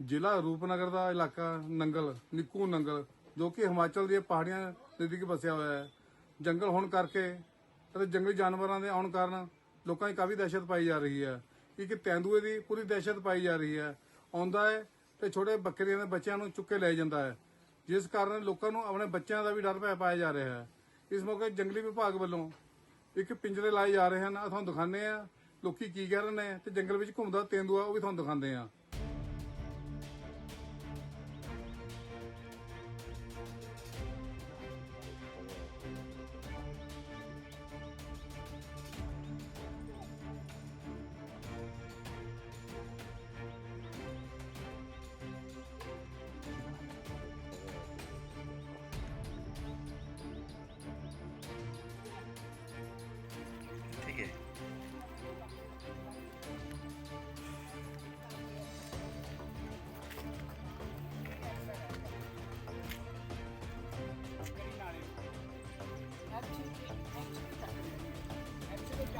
ਜ਼ਿਲ੍ਹਾ ਰੂਪਨਗਰ ਦਾ ਇਲਾਕਾ ਨੰਗਲ, ਨਿੱਕੂ ਨੰਗਲ, ਜੋ ਕਿ ਹਿਮਾਚਲ ਦੀਆਂ ਪਹਾੜੀਆਂ ਨਜ਼ਦੀਕ ਵਸਿਆ ਹੋਇਆ ਹੈ। ਜੰਗਲ ਹੋਣ ਕਰਕੇ ਅਤੇ ਜੰਗਲੀ ਜਾਨਵਰਾਂ ਦੇ ਆਉਣ ਕਾਰਨ ਲੋਕਾਂ 'ਚ ਕਾਫੀ ਦਹਿਸ਼ਤ ਪਾਈ ਜਾ ਰਹੀ ਹੈ। ਇੱਕ ਤੈਂਦੂਏ ਦੀ ਪੂਰੀ ਦਹਿਸ਼ਤ ਪਾਈ ਜਾ ਰਹੀ ਹੈ। ਆਉਂਦਾ ਹੈ ਤੇ ਛੋਟੇ ਬੱਕਰੀਆਂ ਦੇ ਬੱਚਿਆਂ ਨੂੰ ਚੁੱਕ ਕੇ ਲੈ ਜਾਂਦਾ ਹੈ, ਜਿਸ ਕਾਰਨ ਲੋਕਾਂ ਨੂੰ ਆਪਣੇ ਬੱਚਿਆਂ ਦਾ ਵੀ ਡਰ ਪੈ ਪਾਇਆ ਜਾ ਰਿਹਾ ਹੈ। ਇਸ ਮੌਕੇ ਜੰਗਲੀ ਵਿਭਾਗ ਵੱਲੋਂ ਇੱਕ ਪਿੰਜਰੇ ਲਾਏ ਜਾ ਰਹੇ ਹਨ। ਆਹ ਤੁਹਾਨੂੰ ਦਿਖਾਉਂਦੇ ਆ ਲੋਕੀ ਕੀ ਕਹਿ ਰਹੇ ਨੇ ਤੇ ਜੰਗਲ ਵਿੱਚ ਘੁੰਮਦਾ ਤੇਂਦੂਆ, ਉਹ ਵੀ ਤੁਹਾਨੂੰ ਦਿਖਾਉਂਦੇ ਆ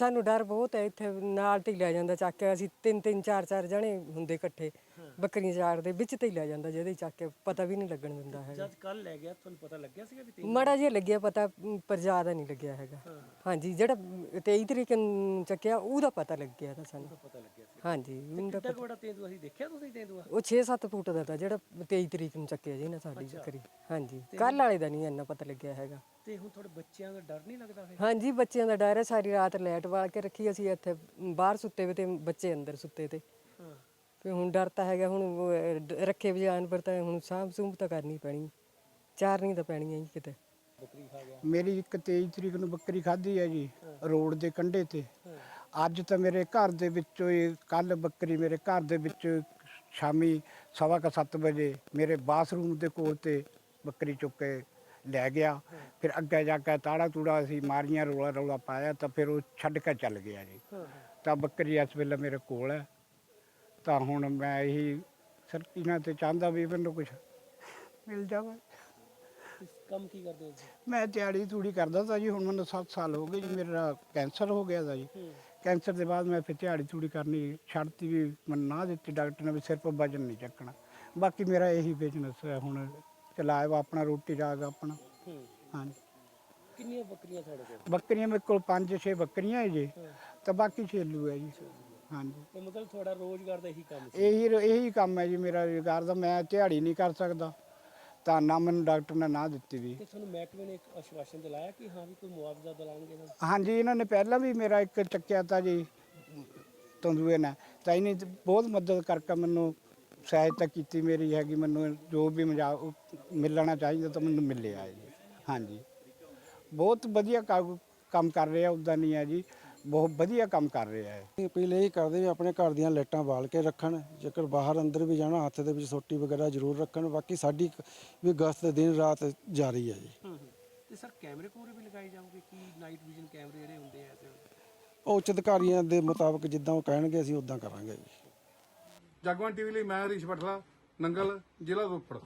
ਸਾਨੂੰ ਡਰ ਬਹੁਤ ਹੈ ਇੱਥੇ ਨਾਲ ਤੇ ਹੀ ਲੈ ਜਾਂਦਾ ਚੱਕ ਕੇ ਅਸੀਂ ਤਿੰਨ ਤਿੰਨ ਚਾਰ ਚਾਰ ਜਣੇ ਹੁੰਦੇ ਇਕੱਠੇ ਬੱਕਰੀਆਂ ਚਾਰਦੇ ਵਿੱਚ ਤੇ ਹੀ ਲੈ ਜਾਂਦਾ ਜਿਹਦੇ ਚੱਕ ਕੇ ਪਤਾ ਵੀ ਨਹੀਂ ਲੱਗਣ ਦਿੰਦਾ ਹੈਗਾ। ਜਦ ਕੱਲ ਲੈ ਗਿਆ ਤੁਹਾਨੂੰ ਪਤਾ ਲੱਗਿਆ ਸੀਗਾ ਵੀ ਮੜਾ ਜਿਹਾ ਲੱਗਿਆ ਪਤਾ ਪਰ ਜ਼ਿਆਦਾ ਨਹੀਂ ਲੱਗਿਆ ਹੈਗਾ। ਹਾਂਜੀ ਜਿਹੜਾ 23 ਤਰੀਕ ਨੂੰ ਚੱਕਿਆ ਉਹਦਾ ਪਤਾ ਲੱਗਿਆ ਤਾਂ ਸਾਨੂੰ। ਪਤਾ ਲੱਗਿਆ ਸੀ। ਹਾਂਜੀ ਉਹਦਾ ਕਿੱਡਾ ਕੁ ਤੇਂਦੂਆ ਸੀ? ਦੇਖਿਆ ਤੁਸੀਂ ਤੇਂਦੂਆ? ਉਹ 6-7 ਫੁੱਟ ਦਾ ਤਾਂ ਜਿਹੜਾ 23 ਤਰੀਕ ਨੂੰ ਚੱਕਿਆ ਜੀ ਨਾ ਸਾਡੀ ਬੱਕਰੀ। ਹਾਂਜੀ ਕੱਲ ਵਾਲੇ ਦਾ ਨਹੀਂ ਇੰਨਾ ਪਤਾ ਲੱਗਿਆ ਹੈਗਾ। ਤੇ ਹੁਣ ਤੁਹਾਡੇ ਬੱਚਿਆਂ ਦਾ ਡਰ ਨਹੀਂ ਲੱਗਦਾ ਫਿਰ? ਹਾਂਜੀ ਬੱਚਿਆਂ ਦਾ ਡਰ ਹੈ ਸਾਰੀ ਰਾਤ ਲਾਈਟ ਵਾਲ ਕੇ ਰੱਖੀ ਅਸੀਂ ਇੱਥੇ ਬਾਹਰ ਸੁੱਤੇ ਵੇ ਤੇ ਬੱਚੇ ਅੰਦਰ ਸੁੱਤੇ ਤੇ। ਹਾਂ। ਤੇ ਹੁਣ ਡਰ ਤਾਂ ਹੈਗਾ ਹੁਣ ਉਹ, ਅਹ, ਡ- ਰੱਖੇ ਵੀ ਜਾਨਵਰ ਤਾਂ ਹੁਣ ਸਾਂਭ ਸੂੰਭ ਤਾਂ ਕਰਨੀ ਪੈਣੀ। ਚਾਰਨੀ ਤਾਂ ਪੈਣੀ ਹੈ ਜੀ ਕਿਤੇ। ਬੱਕਰੀ ਖਾ ਗਿਆ। ਮੇਰੀ ਇੱਕ 23 ਤਰੀਕ ਨੂੰ ਬੱਕਰੀ ਖਾਧੀ ਹੈ ਜੀ ਰੋਡ ਦੇ ਕੰਢੇ ਤੇ। ਅੱਜ ਤਾਂ ਮੇਰੇ ਘਰ ਦੇ ਵਿੱਚੋਂ ਹੀ ਕੱਲ ਬੱਕਰੀ ਮੇਰੇ ਘਰ ਦੇ ਵਿੱਚ ਸ਼ਾਮੀ ਸਵਾ ਕੁ ਸੱਤ ਵਜੇ ਮੇਰੇ ਬਾਥਰੂਮ ਦੇ ਕੋਲ ਤੇ ਬੱਕਰੀ ਚੁੱਕ ਕੇ ਲੈ ਗਿਆ। ਫਿਰ ਅੱਗੇ ਜਾ ਕੇ ਤਾੜਾ ਤੂੜਾ ਅਸੀਂ ਮਾਰੀਆਂ ਰੋਲਾ ਰੋਲਾ ਪਾਇਆ ਤਾਂ ਫਿਰ ਉਹ ਛੱਡ ਕੇ ਚੱਲ ਗਿਆ ਜੀ। ਤਾਂ ਬੱਕਰੀ ਇਸ ਵੇਲੇ ਮੇਰੇ ਕੋਲ ਹੈ। ਤਾਂ ਹੁਣ ਮੈਂ ਇਹੀ ਸਰਕੀਨਾ ਤੇ ਚਾਹੁੰਦਾ ਵੀ ਮੈਨੂੰ ਕੁਝ ਮਿਲ ਜਾਵੇ। ਕੰਮ ਕੀ ਕਰਦੇ ਹੋ? ਮੈਂ ਦਿਹਾੜੀ ਤੂੜੀ ਕਰਦਾ ਤਾਂ ਜੀ ਹੁਣ ਮੈਨੂੰ 7 ਸਾਲ ਹੋ ਗਏ ਜੀ ਮੇਰਾ ਕੈਂਸਰ ਹੋ ਗਿਆ ਦਾ ਜੀ। ਕੈਂਸਰ ਦੇ ਬਾਅਦ ਮੈਂ ਫਿਰ ਦਿਹਾੜੀ ਤੂੜੀ ਕਰਨੀ ਛੱਡਤੀ ਵੀ ਮੈਨੂੰ ਨਾ ਦਿੱਤੀ ਡਾਕਟਰ ਨੇ ਵੀ ਸਿਰਫ ਵਜਨ ਨਹੀਂ ਚੱਕਣਾ। ਬਾਕੀ ਮੇਰਾ ਇਹੀ ਬਿਜ਼ਨਸ ਹੈ ਹੁਣ ਚਲਾਇਆ ਆਪਣਾ ਰੋਟੀ ਰਾਗ ਆਪਣਾ। ਹੂੰ ਹਾਂਜੀ। ਕਿੰਨੀਆਂ ਬੱਕਰੀਆਂ ਤੁਹਾਡੇ ਕੋਲ? ਬੱਕਰੀਆਂ ਮੇਰੇ ਕੋਲ 5-6 ਬੱਕਰੀਆਂ ਹੈ ਜੀ ਤਾਂ ਬਾਕੀ ਛੇਲੂ ਹੈ ਜੀ। ਹਾਂਜੀ। ਤੇ ਮਤਲਬ ਤੁਹਾਡਾ ਰੋਜ਼ਗਾਰ ਦਾ ਇਹੀ ਕੰਮ ਸੀ? ਇਹੀ ਇਹੀ ਕੰਮ ਹੈ ਜੀ ਮੇਰਾ ਰੁਜ਼ਗਾਰ ਦਾ। ਮੈਂ ਦਿਹਾੜੀ ਨਹੀਂ ਕਰ ਸਕਦਾ। ਤਾਂ ਨਾ ਮੈਨੂੰ ਡਾਕਟਰ ਨੇ ਨਾ ਦਿੱਤੀ ਵੀ। ਤੇ ਤੁਹਾਨੂੰ ਮਹਿਕਮੇ ਨੇ ਇੱਕ ਆਸ਼ਵਾਸਨ ਦਿਲਾਇਆ ਕਿ ਹਾਂ ਵੀ ਕੋਈ ਮੁਆਵਜ਼ਾ ਦਿਲਾਉਣਗੇ ਨਾ? ਹਾਂਜੀ ਇਹਨਾਂ ਨੇ ਪਹਿਲਾਂ ਵੀ ਮੇਰਾ ਇੱਕ ਚੱਕਿਆ ਤਾਂ ਜੀ ਤੰਦੂਏ ਨੇ। ਤਾਂ ਇਹਨੇ ਬਹੁਤ ਮਦਦ ਕਰਕੇ ਮੈਨੂੰ ਸਹਾਇਤਾ ਕੀਤੀ ਮੇਰੀ ਹੈਗੀ ਮੈਨੂੰ ਜੋ ਵੀ ਮਜਾ ਮਿਲਣਾ ਚਾਹੀਦਾ ਤਾਂ ਮੈਨੂੰ ਮਿਲਿਆ ਹੈ ਜੀ। ਹਾਂਜੀ। ਬਹੁਤ ਵਧੀਆ ਕੰਮ- ਕੰਮ ਕਰ ਰਿਹਾ ਉਦਾਂ ਨਹੀਂ ਹੈ ਜੀ। ਬਹੁਤ ਵਧੀਆ ਕੰਮ ਕਰ ਰਿਹਾ ਹੈ ਅਸੀਂ ਅਪੀਲ ਇਹ ਕਰਦੇ ਵੀ ਆਪਣੇ ਘਰ ਦੀਆਂ ਲਾਈਟਾਂ ਬਾਲ ਕੇ ਰੱਖਣ ਜੇਕਰ ਬਾਹਰ ਅੰਦਰ ਵੀ ਜਾਣਾ ਹੱਥ ਦੇ ਵਿੱਚ ਸੋਟੀ ਵਗੈਰਾ ਜ਼ਰੂਰ ਰੱਖਣ ਬਾਕੀ ਸਾਡੀ ਕ- ਵੀ ਗਸ਼ਤ ਦਿਨ ਰਾਤ ਜਾਰੀ ਹੈ ਜੀ। ਹੂੰ ਤੇ ਸਰ ਕੈਮਰੇ ਕੂਮਰੇ ਵੀ ਲਗਾਏ ਜਾਓਗੇ ਕਿ ਨਾਈਟ ਵਿਜ਼ਨ ਕੈਮਰੇ ਜਿਹੜੇ ਹੁੰਦੇ ਆ ਤੇ ਉਹ ਉੱਚ ਅਧਿਕਾਰੀਆਂ ਦੇ ਮੁਤਾਬਕ ਜਿੱਦਾਂ ਉਹ ਕਹਿਣਗੇ ਅਸੀਂ ਉਦਾਂ ਕਰਾਂਗੇ ਜੀ। ਜਗਵੰਤ ਟੀਵੀ ਲਈ ਮੈਂ ਹਰੀਸ਼ ਪਟਲਾ ਨੰਗਲ ਜ਼ਿਲ੍ਹਾ ਰੋਪੜ।